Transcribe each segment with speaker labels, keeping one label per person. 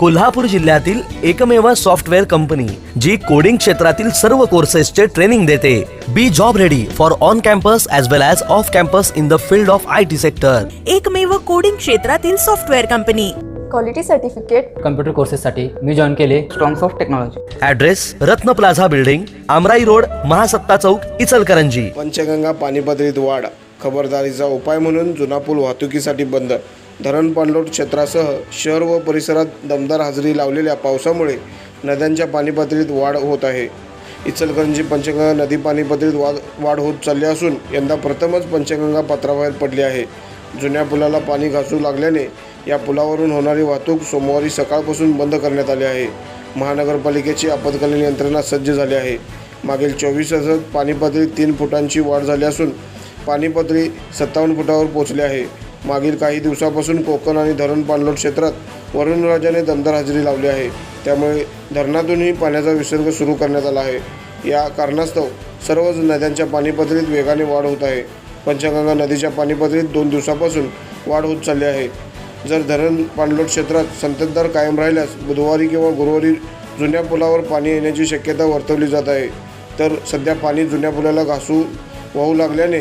Speaker 1: कोल्हापूर जिल्ह्यातील एकमेव software company जी coding क्षेत्रातील सर्व कोर्सेसचे ट्रेनिंग देते. Be job ready for on campus as well as off campus in the field of I T sector
Speaker 2: एकमेव coding क्षेत्रातील software company.
Speaker 3: Quality certificate
Speaker 4: computer कोर्सेससाठी मी join केले. Strongs of technology
Speaker 1: address Ratna plaza building Amrai road Mahasatta chowk Ichalkaranji.
Speaker 5: Panchganga पाणीपातळीत वाढ खबरदारीचा उपाय म्हणून जुना पूल वाहतुकीसाठी बंद. धरण पाणलोट क्षेत्रासह शहर व परिसरात दमदार हजेरी लावलेल्या पावसामुळे नद्यांच्या पाणीपातळीत वाढ होत आहे. इचलकरंजी पंचगंगा नदी पाणीपातळीत वाढ वाढ होत चालली असून यंदा प्रथमच पंचगंगा पात्राबाहेर पडली आहे. जुन्या पुलाला पाणी घासू लागल्याने या पुलावरून होणारी वाहतूक सोमवारी सकाळपासून बंद करण्यात आली आहे. महानगरपालिकेची आपत्कालीन यंत्रणा सज्ज झाली आहे. मागील चोवीस तासात पाणीपातळीत तीन फुटांची वाढ झाली असून पाणी पातळी सत्तावन्न फुटावर पोहोचली आहे. मागील काही दिवसापासून कोकण आणि धरण पाणलोट क्षेत्रात वरुणराजाने दमदार हजेरी लावली आहे. त्यामुळे धरणातूनही पाण्याचा विसर्ग सुरू करण्यात आला आहे. या कारणास्तव सर्वच नद्यांच्या पाणीपातळीत वेगाने वाढ होत आहे. पंचगंगा नदीच्या पाणीपातळीत दोन दिवसापासून वाढ होत चालली आहे. जर धरण पाणलोट क्षेत्रात संततधार कायम राहिल्यास बुधवारी किंवा गुरुवारी जुन्या पुलावर पाणी येण्याची शक्यता वर्तवली जात आहे. तर सध्या पाणी जुन्या पुलाला घासू वाहू लागल्याने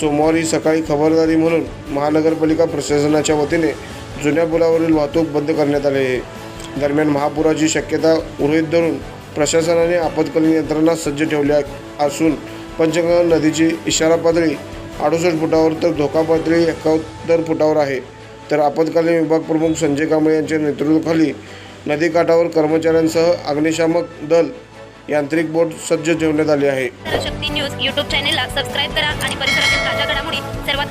Speaker 5: सोमवारी सकाळी खबरदारी म्हणून महानगरपालिका प्रशासनाच्या वतीने जुन्या पुलावरील वाहतूक बंद करण्यात आली आहे. दरम्यान महापुराची शक्यता गृहीत धरून प्रशासनाने आपत्कालीन यंत्रणा सज्ज ठेवल्या असून पंचगंगा नदीची इशारा पातळी अडुसष्ट फुटावर तर धोका पातळी एकाहत्तर फुटावर आहे. तर आपत्कालीन विभाग प्रमुख संजय कांबळे यांच्या नेतृत्वाखाली नदीकाठावर कर्मचाऱ्यांसह अग्निशामक दल यांत्रिक बोट सज्ज ठेवण्यात आली आहे.
Speaker 6: शक्ती न्यूज यूट्यूब चॅनेलला सबस्क्राईब करा आणि